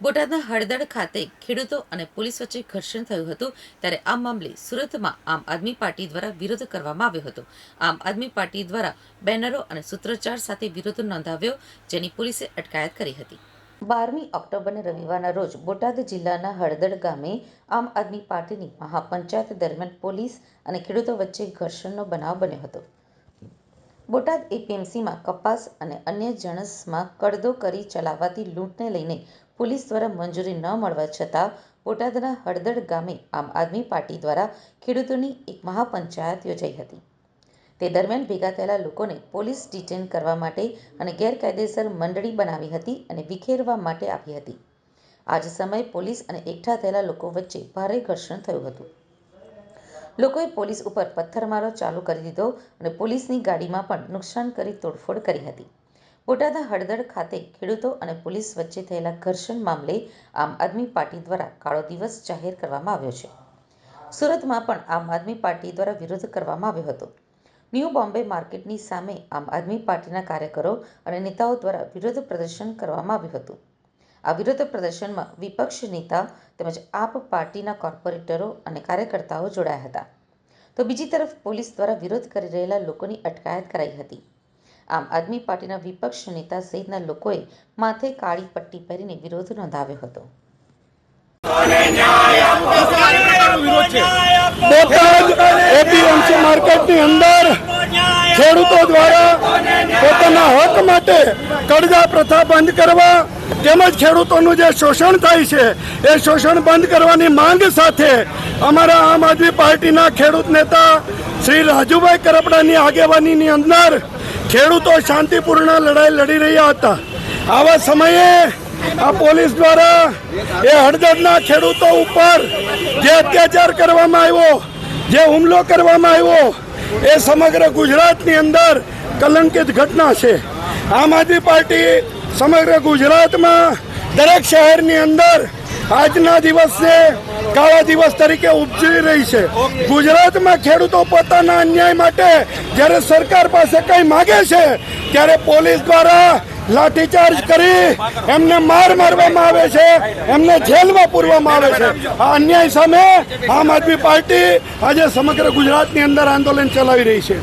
બોટાદના હળદળ ખાતે ખેડૂતો અને પોલીસ વચ્ચે ઘર્ષણ થયું હતું ત્યારે આ મામલે સુરતમાં આમ આદમી પાર્ટી દ્વારા વિરોધ કરવામાં આવ્યો હતો. આમ આદમી પાર્ટી દ્વારા બેનરો અને સૂત્રોચ્ચાર સાથે વિરોધ નોંધાવ્યો, જેની પોલીસે અટકાયત કરી હતી. બારમી ઓક્ટોબરને રવિવારના રોજ બોટાદ જિલ્લાના હળદળ ગામે આમ આદમી પાર્ટીની મહાપંચાયત દરમિયાન પોલીસ અને ખેડૂતો વચ્ચે ઘર્ષણનો બનાવ બન્યો હતો. બોટાદ એપીએમસીમાં કપાસ અને અન્ય જણસમાં કડદો કરી ચલાવાતી લૂંટને લઈને પોલીસ દ્વારા મંજૂરી ન મળવા છતાં બોટાદના હળદળ ગામે આમ આદમી પાર્ટી દ્વારા ખેડૂતોની એક મહાપંચાયત યોજાઈ હતી. તે દરમિયાન ભેગા થયેલા લોકોને પોલીસ ડિટેન કરવા માટે અને ગેરકાયદેસર મંડળી બનાવી હતી અને વિખેરવા માટે આપી હતી. આ જ સમયે પોલીસ અને એકઠા થયેલા લોકો વચ્ચે ભારે ઘર્ષણ થયું હતું. લોકોએ પોલીસ ઉપર પથ્થરમારો ચાલુ કરી દીધો અને પોલીસની ગાડીમાં પણ નુકસાન કરી તોડફોડ કરી હતી. બોટાદ હળદળ ખાતે ખેડૂતો અને પોલીસ વચ્ચે થયેલા ઘર્ષણ મામલે આમ આદમી પાર્ટી દ્વારા કાળો દિવસ જાહેર કરવામાં આવ્યો છે. સુરતમાં પણ આમ આદમી પાર્ટી દ્વારા વિરોધ કરવામાં આવ્યો હતો. ન્યૂ બોમ્બે માર્કેટની સામે આમ આદમી પાર્ટીના કાર્યકરો અને નેતાઓ દ્વારા વિરોધ પ્રદર્શન કરવામાં આવ્યું હતું. આ વિરોધ પ્રદર્શનમાં વિપક્ષ નેતા તેમજ આપ પાર્ટીના કોર્પોરેટરો અને કાર્યકર્તાઓ જોડાયા હતા. તો બીજી તરફ પોલીસ દ્વારા વિરોધ કરી રહેલા લોકોની અટકાયત કરાઈ હતી. આમ આદમી પાર્ટીના વિપક્ષ નેતા સહિતના લોકોએ માથે કાળી પટ્ટી પહેરીને વિરોધ નોંધાવ્યો હતો. બોટાદ એપીએમસી માર્કેટની અંદર ખેડૂતો દ્વારા પોતાના હક માટે કરજા પ્રથા બંધ કરવા તેમજ ખેડૂતોનું જે શોષણ થાય છે, એ શોષણ બંધ કરવાની માંગ સાથે અમારા આમ આદમી પાર્ટીના ખેડૂત નેતા શ્રી રાજુભાઈ કરપડાની આગેવાનીની અંદર ખેડૂતો શાંતિપૂર્ણ લડાઈ લડી રહ્યા હતા. આવા સમયે આ પોલીસ દ્વારા એ હળદરના ખેડૂતો ઉપર જે અત્યાચાર કરવામાં આવ્યો, જે હુમલો કરવામાં આવ્યો એ સમગ્ર ગુજરાતની અંદર કલંકિત ઘટના છે. આમ આદમી પાર્ટી સમગ્ર ગુજરાતમાં દરેક શહેરની અંદર આજના દિવસને કાળા દિવસ તરીકે ઉપજી રહી છે. ગુજરાતમાં ખેડૂતો પોતાના અન્યાય માટે જ્યારે સરકાર પાસે કંઈ માગે છે, ત્યારે પોલીસ દ્વારા લાઠીચાર્જ કરી એમને માર મારવામાં આવે છે, એમને જેલમાં પૂરવામાં આવે છે. આ અન્યાય સામે આમ આદમી પાર્ટી આજે સમગ્ર ગુજરાતની અંદર આંદોલન ચલાવી રહી છે.